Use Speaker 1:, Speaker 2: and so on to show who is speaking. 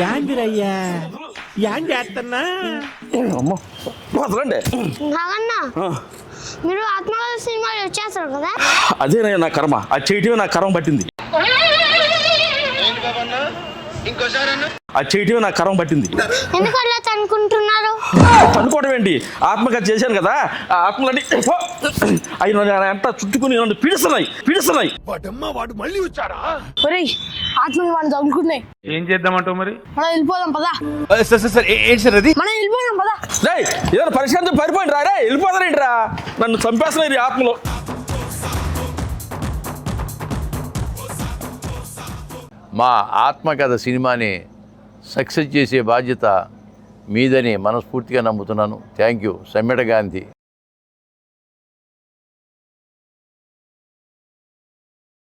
Speaker 1: యాందిరయ్యా an చేస్తున్నా
Speaker 2: అమ్మో వదలండి
Speaker 3: నాగన్నా మీరు ఆత్మకథ సినిమాలు వచ్చేస్తారు కదా?
Speaker 2: అదేనయ్య నా కర్మ? అది చేయటమే నా కర్మ పట్టింది. అది చేయటమే నా కర్మ పట్టింది.
Speaker 3: ఎందుకు అట్లా అనుకుంటున్నారు
Speaker 2: అనుకోవడం ఏంటి? ఆత్మహత్య చేశాను కదా ఆ ఆత్మలన్నీ అవి నన్ను అంతా చుట్టుకుని నన్ను పీడిస్తున్నాయి పీడిస్తున్నాయి.
Speaker 4: ఒరేయ్ ఆత్మని వాడిని తగులుకున్నాయి
Speaker 5: ఏం చేద్దామంటావు మరి?
Speaker 4: మనం వెళ్ళిపోదాం పదా.
Speaker 6: సార్ సార్ సార్ ఏ- ఏంటి సార్ అది?
Speaker 4: మనం వెళ్ళిపోదాం పదా.
Speaker 2: రేయ్ ఏదైనా పరిష్కారం పారిపోయింది రా రే వెళ్ళిపోతారేంట్రా నన్ను చంపేస్తున్నాయి ఆత్మలో.
Speaker 7: మా ఆత్మకథ సినిమాని సక్సెస్ చేసే బాధ్యత మీదని మనస్ఫూర్తిగా నమ్ముతున్నాను. Thank you. సమ్మెట గాంధీ.